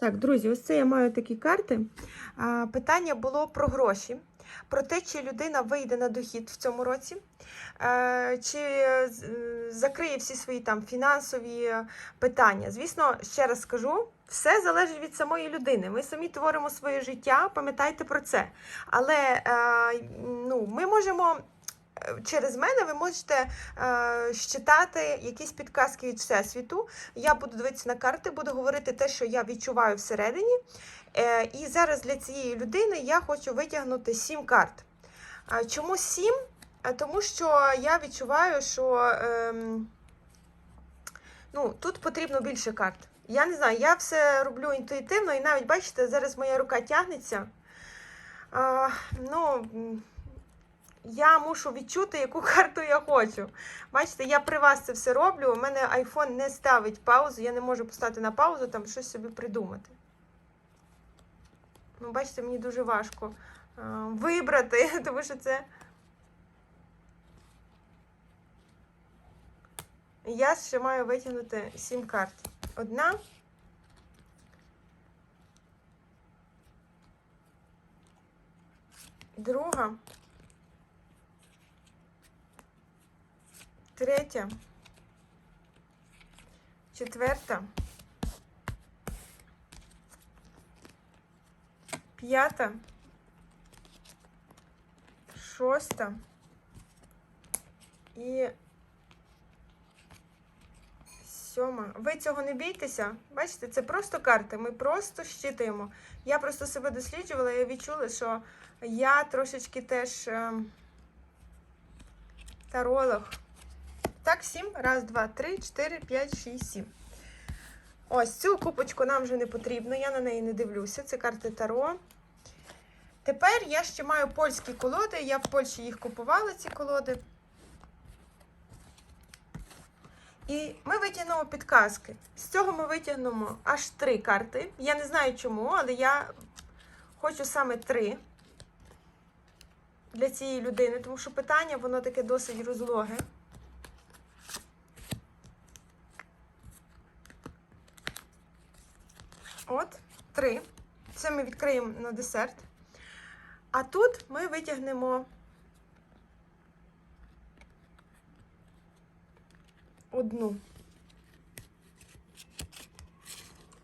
Так, друзі, ось це я маю такі карти. Питання було про гроші, про те, чи людина вийде на дохід в цьому році, е, чи е, закриє всі свої там фінансові питання. Звісно, ще раз скажу. Все залежить від самої людини. Ми самі творимо своє життя, пам'ятайте про це. Але е, ну, ми можемо через мене ви можете е, щитати якісь підказки від Всесвіту. Я буду дивитися на карти, буду говорити те, що я відчуваю всередині. Е, і зараз для цієї людини я хочу витягнути сім карт. А чому сім? А Тому що я відчуваю, що ем, ну, тут потрібно більше карт. Я не знаю, я все роблю інтуїтивно, і навіть бачите, зараз моя рука тягнеться. А, ну, я мушу відчути, яку карту я хочу. Бачите, я при вас це все роблю. У мене iPhone не ставить паузу, я не можу поставити на паузу, там щось собі придумати. Ну, бачите, мені дуже важко а, вибрати, тому що це. Я ще маю витягнути сім карт. Одна. Друга. Третя. Четверта. П'ята. Шоста. І сьома. Ви цього не бійтеся. Бачите, це просто карти. Ми просто щитуємо. Я просто себе досліджувала і відчула, що я трошечки теж ем, таролог. Так, сім. Раз, два, три, чотири, п'ять, шість, сім. Ось цю купочку нам вже не потрібно, я на неї не дивлюся. Це карти Таро. Тепер я ще маю польські колоди. Я в Польщі їх купувала, ці колоди. І ми витягнемо підказки. З цього ми витягнемо аж три карти. Я не знаю чому, але я хочу саме три для цієї людини, тому що питання, воно таке досить розлоге. От, три. Це ми відкриємо на десерт. А тут ми витягнемо одну.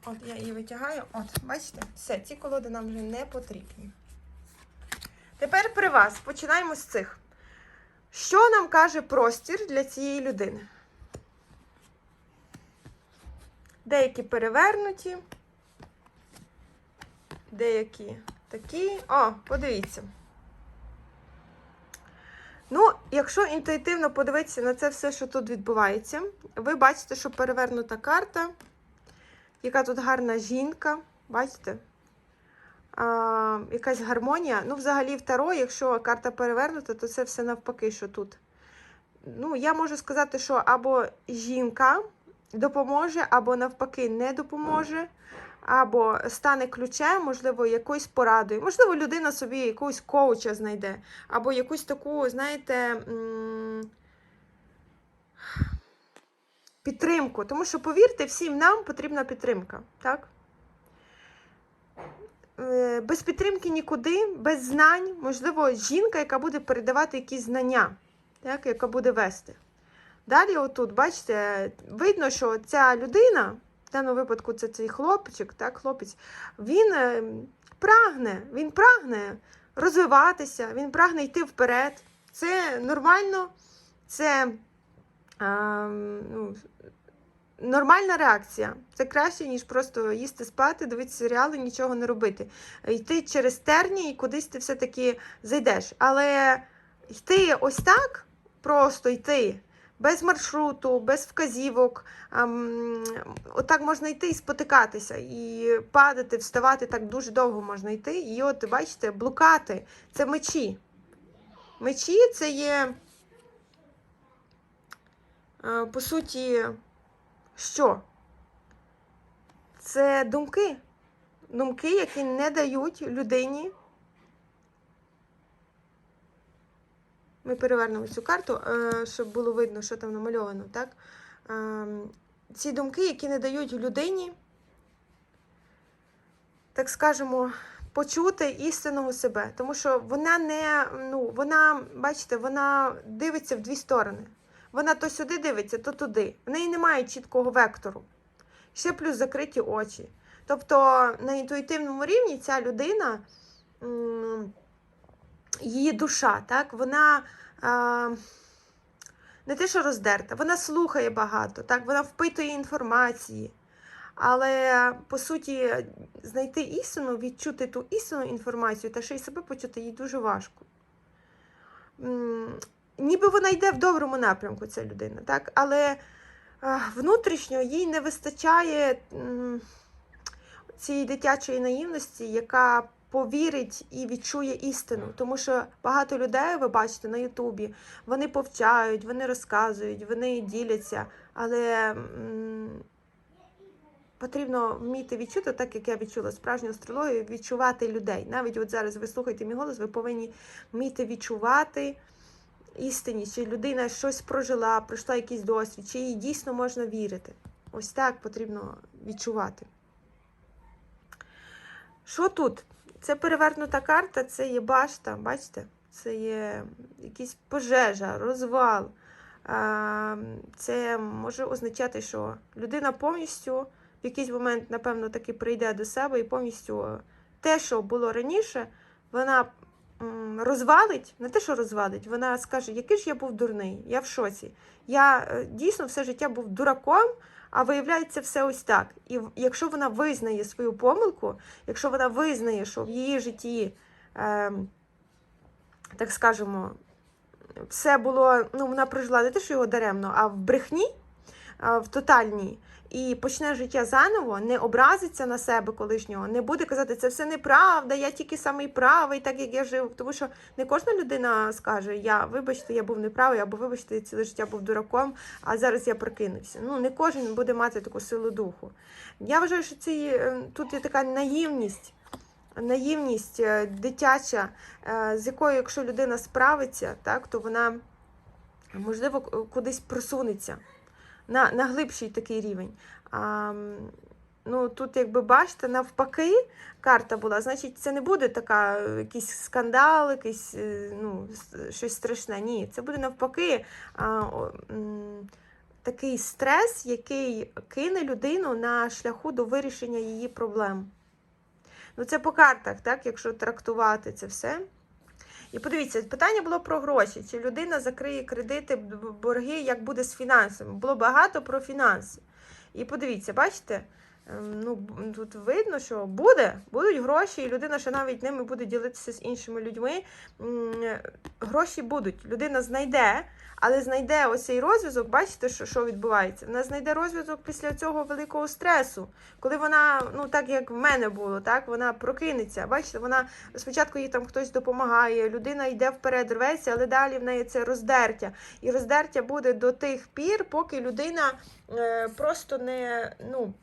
От я її витягаю. От, бачите, все, ці колоди нам вже не потрібні. Тепер при вас починаємо з цих. Що нам каже простір для цієї людини? Деякі перевернуті, деякі такі. О, подивіться. Ну, якщо інтуїтивно подивитися на це все, що тут відбувається, ви бачите, що перевернута карта, яка тут гарна жінка. Бачите? А, якась гармонія. Ну, взагалі, в Таро, якщо карта перевернута, то це все навпаки, що тут. Ну, я можу сказати, що або жінка допоможе, або навпаки не допоможе, або стане ключем, можливо, якоюсь порадою. Можливо, людина собі якогось коуча знайде, або якусь таку, знаєте, підтримку. Тому що, повірте, всім нам потрібна підтримка, так? Е, Без підтримки нікуди, без знань, можливо, жінка, яка буде передавати якісь знання, так, яка буде вести. Далі, отут, бачите, видно, що ця людина, в даному випадку це цей хлопчик, так, хлопець, він е, прагне, він прагне розвиватися, він прагне йти вперед. Це нормально, це а, ну, нормальна реакція. Це краще, ніж просто їсти спати, дивитися серіали, нічого не робити. Йти через терні і кудись ти все-таки зайдеш. Але йти ось так, просто йти. Без маршруту, без вказівок. Отак можна йти і спотикатися, і падати, вставати так дуже довго можна йти. І от, бачите, блукати це мечі. Мечі це є, е, по суті, що? Це думки. Думки, які не дають людині. Ми перевернемо цю карту, е, щоб було видно, що там намальовано, так? Ем, Ці думки, які не дають людині так скажемо, почути істинного себе. Тому що вона не, ну, вона, бачите, вона дивиться в дві сторони. Вона то сюди дивиться, то туди. В неї немає чіткого вектору. Ще плюс закриті очі. Тобто на інтуїтивному рівні ця людина, м, її душа, так, вона а, не те, що роздерта, вона слухає багато, так, вона впитує інформації. Але по суті, знайти істину, відчути ту істинну інформацію та ще й себе почути їй дуже важко. Ніби вона йде в доброму напрямку, ця людина, так? але внутрішньо їй не вистачає цієї дитячої наївності, яка повірить і відчує істину. Тому що багато людей, ви бачите на Ютубі, вони повчають, вони розказують, вони діляться, але. м, Потрібно вміти відчути, так як я відчула справжню астрологію, відчувати людей. Навіть от зараз ви слухаєте мій голос, ви повинні вміти відчувати істинність, чи людина щось прожила, пройшла якийсь досвід, чи їй дійсно можна вірити. Ось так потрібно відчувати. Що тут? Це перевернута карта, це є башта, бачите? Це є якась пожежа, розвал. Це може означати, що людина повністю в якийсь момент, напевно, таки прийде до себе і повністю те, що було раніше, вона розвалить, не те, що розвалить, вона скаже, який ж я був дурний, я в шоці. Я е, дійсно все життя був дураком, а виявляється все ось так. І якщо вона визнає свою помилку, якщо вона визнає, що в її житті, е, так скажемо, все було, ну, вона прожила не те, що його даремно, а в брехні, в тотальній, і почне життя заново, не образиться на себе колишнього, не буде казати, це все неправда, я тільки самий правий, так як я жив. Тому що не кожна людина скаже, я, вибачте, я був неправий, або вибачте, я ціле життя був дураком, а зараз я прокинувся. Ну, не кожен буде мати таку силу духу. Я вважаю, що ці, е, тут є така наївність. Наївність е, дитяча, е, з якою, якщо людина справиться, так, то вона можливо кудись просунеться на, на глибший такий рівень. А, ну, тут, якби бачите, навпаки, карта була, значить, це не буде така е, якийсь скандал, якийсь, е, ну, щось страшне. Ні, це буде навпаки а, такий стрес, який кине людину на шляху до вирішення її проблем. Ну, це по картах, так, якщо трактувати це все. І подивіться, питання було про гроші. Чи людина закриє кредити, борги, як буде з фінансами? Було багато про фінанси. І подивіться, бачите, ну, тут видно, що буде, будуть гроші, і людина ще навіть ними буде ділитися з іншими людьми. Гроші будуть. Людина знайде, але знайде ось цей розв'язок, бачите, що, що відбувається? Вона знайде розв'язок після цього великого стресу, коли вона, ну так як в мене було, так вона прокинеться. Бачите, вона спочатку їй там хтось допомагає, людина йде вперед, рветься, але далі в неї це роздертя. І роздертя буде до тих пір, поки людина е, просто не. ну,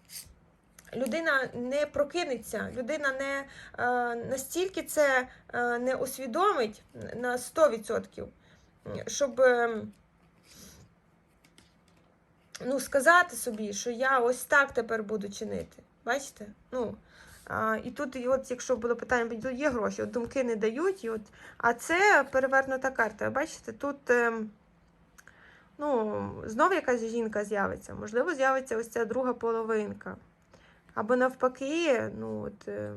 Людина не прокинеться, людина не е, настільки це е, не усвідомить на 100%, щоб е, ну, сказати собі, що я ось так тепер буду чинити. Бачите? Ну, а, і тут, і от, якщо було питання, є гроші, от думки не дають, і от, а це перевернута карта. Бачите, тут е, ну, знову якась жінка з'явиться, можливо, з'явиться ось ця друга половинка. Або навпаки, ну от. е,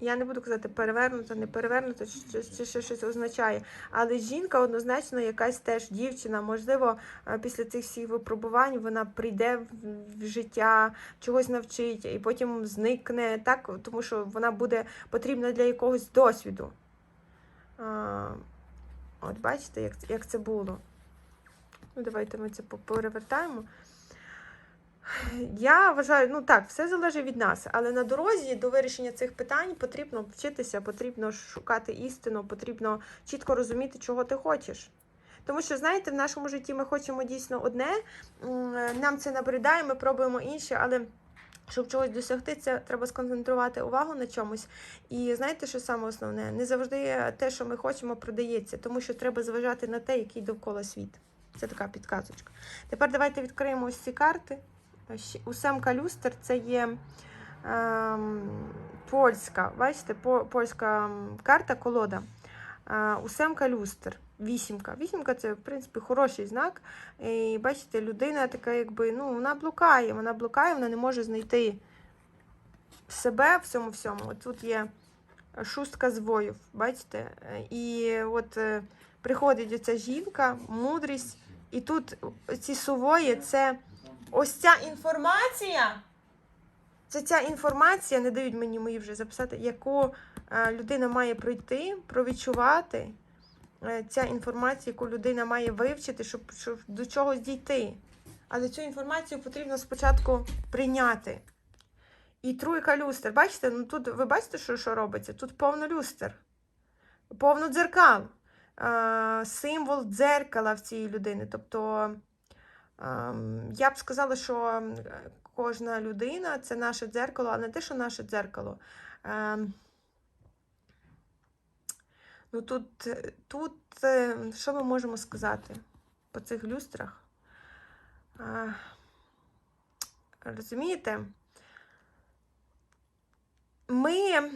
Я не буду казати перевернута, не перевернута, чи, чи ще щось означає. Але жінка однозначно якась теж дівчина. Можливо, е, після цих всіх випробувань вона прийде в, життя, чогось навчить і потім зникне, так, тому що вона буде потрібна для якогось досвіду. А, от бачите, як, як це було. Ну, давайте ми це перевертаємо. Я вважаю, ну так, все залежить від нас, але на дорозі до вирішення цих питань потрібно вчитися, потрібно шукати істину, потрібно чітко розуміти, чого ти хочеш. Тому що, знаєте, в нашому житті ми хочемо дійсно одне, нам це набридає, ми пробуємо інше, але щоб чогось досягти, це треба сконцентрувати увагу на чомусь. І знаєте, що саме основне? Не завжди те, що ми хочемо, продається, тому що треба зважати на те, який довкола світ. Це така підказочка. Тепер давайте відкриємо ось ці карти. Ще- У Семка люстр це є ем, польська. Бачите, по, польська карта, колода. Е, Усемка люстр. Вісімка. Вісімка це, в принципі, хороший знак. І бачите, людина така, якби, ну, вона блукає, вона блукає, вона не може знайти себе в цьому всьому. От тут є шустка звоїв, бачите? Е, І от е, приходить оця жінка, мудрість, і тут ці сувої це ось ця інформація. Це ця інформація, не дають мені мої вже записати, яку е, людина має пройти, провідчувати. Е, Ця інформація, яку людина має вивчити, щоб, щоб до чогось дійти. Але цю інформацію потрібно спочатку прийняти. І труйка люстр. Бачите, ну тут ви бачите, що, що робиться? Тут повно люстр, повно дзеркал. Е, символ дзеркала в цій людини. Тобто, я б сказала, що кожна людина це наше дзеркало, а не те, що наше дзеркало. Ем, ну тут, е, тут е, що ми можемо сказати по цих люстрах? Розумієте? Ми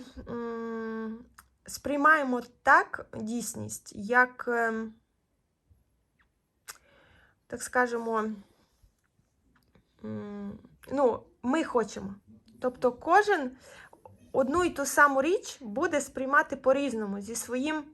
сприймаємо так дійсність, як, ем, так скажемо, ну, ми хочемо. Тобто кожен одну і ту саму річ буде сприймати по-різному, зі своїм,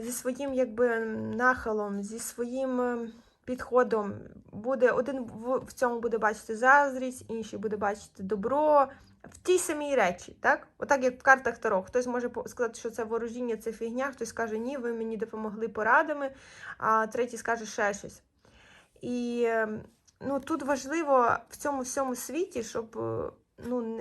зі своїм якби, нахилом, зі своїм е, підходом. Буде, один в, цьому буде бачити заздрість, інший буде бачити добро. В тій самій речі, так? Отак, як в картах Таро. Хтось може сказати, що це ворожіння, це фігня, хтось скаже, ні, ви мені допомогли порадами, а третій скаже ще щось. І ем, ну, тут важливо в цьому всьому світі, щоб е, ну,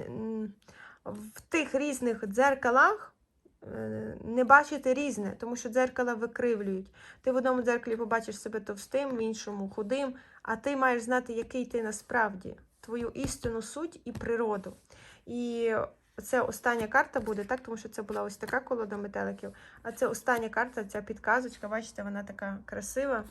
в тих різних дзеркалах е, не бачити різне, тому що дзеркала викривлюють. Ти в одному дзеркалі побачиш себе товстим, в іншому худим, а ти маєш знати, який ти насправді, твою істинну суть і природу. І це остання карта буде, так, тому що це була ось така колода метеликів. А це остання карта, ця підказочка, бачите, вона така красива.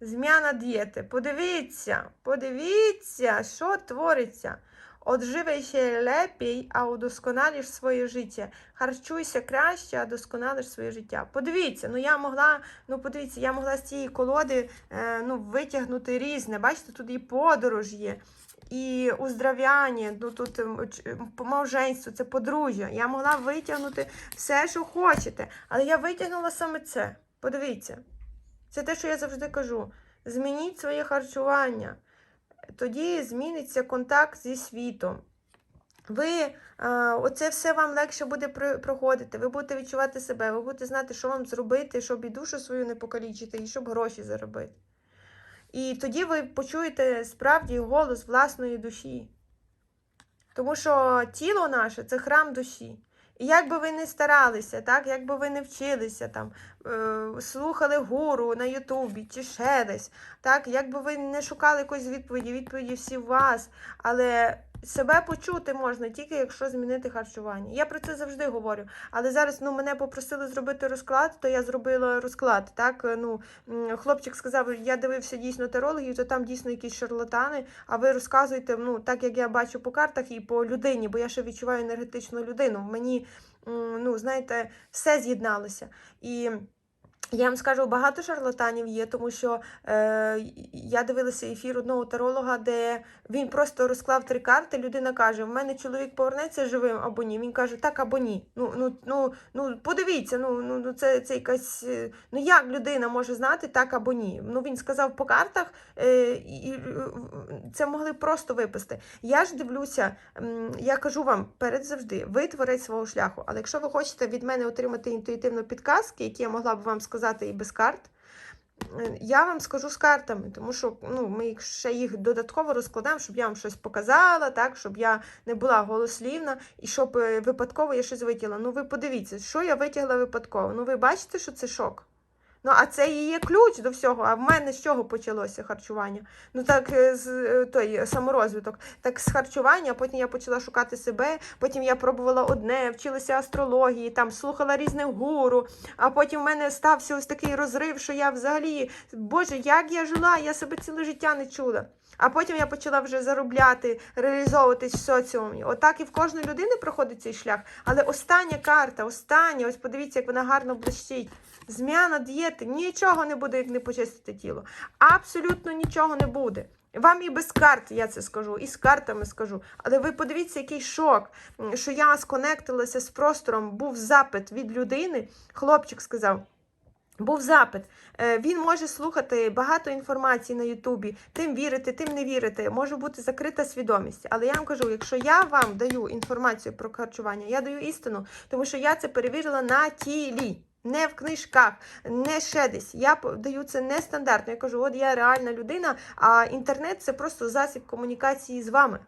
Зміна дієти. Подивіться, подивіться, що твориться. Odżywaj się lepiej, а удосконалиш своє життя. Харчуйся краще, а досконалиш своє життя. Подивіться, ну я могла, ну подивіться, я могла з цієї колоди е, ну, витягнути різне. Бачите, тут і подорож є, і уздрав'яння, ну тут ем, ем, помовженство, це подружжя. Я могла витягнути все, що хочете. Але я витягнула саме це. Подивіться. Це те, що я завжди кажу. Змініть своє харчування. Тоді зміниться контакт зі світом. Ви е, оце все вам легше буде проходити. Ви будете відчувати себе, ви будете знати, що вам зробити, щоб і душу свою не покалічити, і щоб гроші заробити. І тоді ви почуєте справді голос власної душі. Тому що тіло наше це храм душі. І як би ви не старалися, так, як би ви не вчилися, там, е, слухали гуру на Ютубі чи ще десь, так, як би ви не шукали якоїсь відповіді, відповіді всі у вас, але себе почути можна тільки якщо змінити харчування. Я про це завжди говорю. Але зараз ну, мене попросили зробити розклад, то я зробила розклад. Так, ну, хлопчик сказав, я дивився дійсно терологію, то там дійсно якісь шарлатани, а ви розказуєте, ну, так як я бачу по картах і по людині, бо я ще відчуваю енергетичну людину. Мені, ну, знаєте, все з'єдналося. І я вам скажу, багато шарлатанів є, тому що е, я дивилася ефір одного таролога, де він просто розклав три карти. Людина каже: в мене чоловік повернеться живим або ні. Він каже, так або ні. Ну, ну, ну, ну подивіться, ну, ну, ну це, це якась. е, Ну як людина може знати так або ні? Ну він сказав по картах, е, і це могли просто виписати. Я ж дивлюся, я кажу вам перед завжди, ви творець свого шляху. Але якщо ви хочете від мене отримати інтуїтивно підказки, які я могла б вам сказати і без карт. е, Я вам скажу з картами, тому що ну, ми ще їх додатково розкладемо, щоб я вам щось показала, так, щоб я не була голослівна і щоб е, випадково я щось витягла. Ну ви подивіться, що я витягла випадково. Ну ви бачите, що це шок. Ну, а це її ключ до всього. А в мене з чого почалося харчування? Ну так, е, з е, той саморозвиток. Так з харчування, потім я почала шукати себе, потім я пробувала одне, вчилася астрології, там слухала різних гуру. А потім в мене стався ось такий розрив, що я взагалі, Боже, як я жила, я себе ціле життя не чула. А потім я почала вже заробляти, реалізовуватись в соціумі. Отак і в кожної людини проходить цей шлях. Але остання карта, остання, ось подивіться, як вона гарно блищить. Зміна дієти, нічого не буде, як не почистити тіло. Абсолютно нічого не буде. Вам і без карт, я це скажу, і з картами скажу. Але ви подивіться, який шок, що я сконектилася з простором, був запит від людини. Хлопчик сказав. Був запит. Е, Він може слухати багато інформації на Ютубі, тим вірити, тим не вірити. Може бути закрита свідомість. Але я вам кажу, якщо я вам даю інформацію про харчування, я даю істину, тому що я це перевірила на тілі. Не в книжках, не ще десь. Я даю це нестандартно. Я кажу, от я реальна людина, а інтернет це просто засіб комунікації з вами.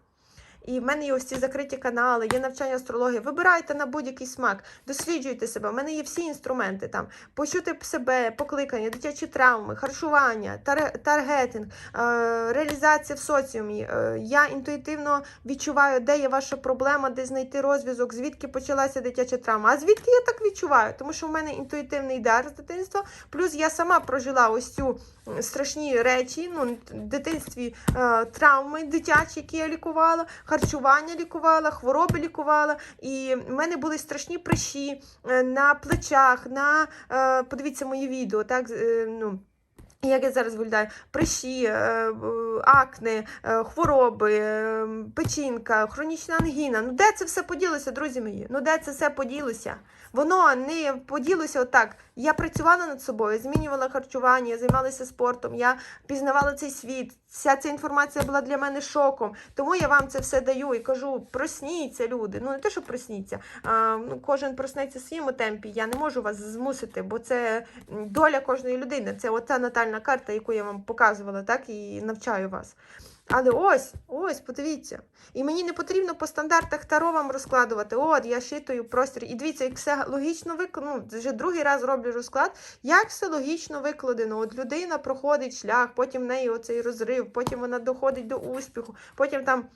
І в мене є ось ці закриті канали, є навчання астрології. Вибирайте на будь-який смак, досліджуйте себе. У мене є всі інструменти там. Почути себе, покликання, дитячі травми, харчування, тар- таргетинг, е, реалізація в соціумі. Е, я інтуїтивно відчуваю, де є ваша проблема, де знайти розв'язок, звідки почалася дитяча травма. А звідки я так відчуваю? Тому що в мене інтуїтивний дар з дитинства. Плюс я сама прожила ось цю страшні речі. Ну, в дитинстві е, травми дитячі, які я лікувала, харчування лікувала, хвороби лікувала. І в мене були страшні прищі е, на плечах, на е, подивіться мої відео, так е, ну. Як я зараз виглядаю, прищі, акне, хвороби, печінка, хронічна ангіна. Ну де це все поділося, друзі мої? Ну де це все поділося? Воно не поділося отак. Я працювала над собою, змінювала харчування, займалася спортом, я пізнавала цей світ. Вся ця інформація була для мене шоком. Тому я вам це все даю і кажу: просніться, люди. Ну не те, що просніться. А, ну, кожен проснеться в своєму темпі. Я не можу вас змусити, бо це доля кожної людини. Це оця натальна карта, яку я вам показувала, так і навчаю вас. Але ось, ось, подивіться. І мені не потрібно по стандартах Таро вам розкладувати. От, я щитую простір. І дивіться, як все логічно викладено. Ну, вже другий раз роблю розклад. Як все логічно викладено. От людина проходить шлях, потім в неї оцей розрив, потім вона доходить до успіху, потім там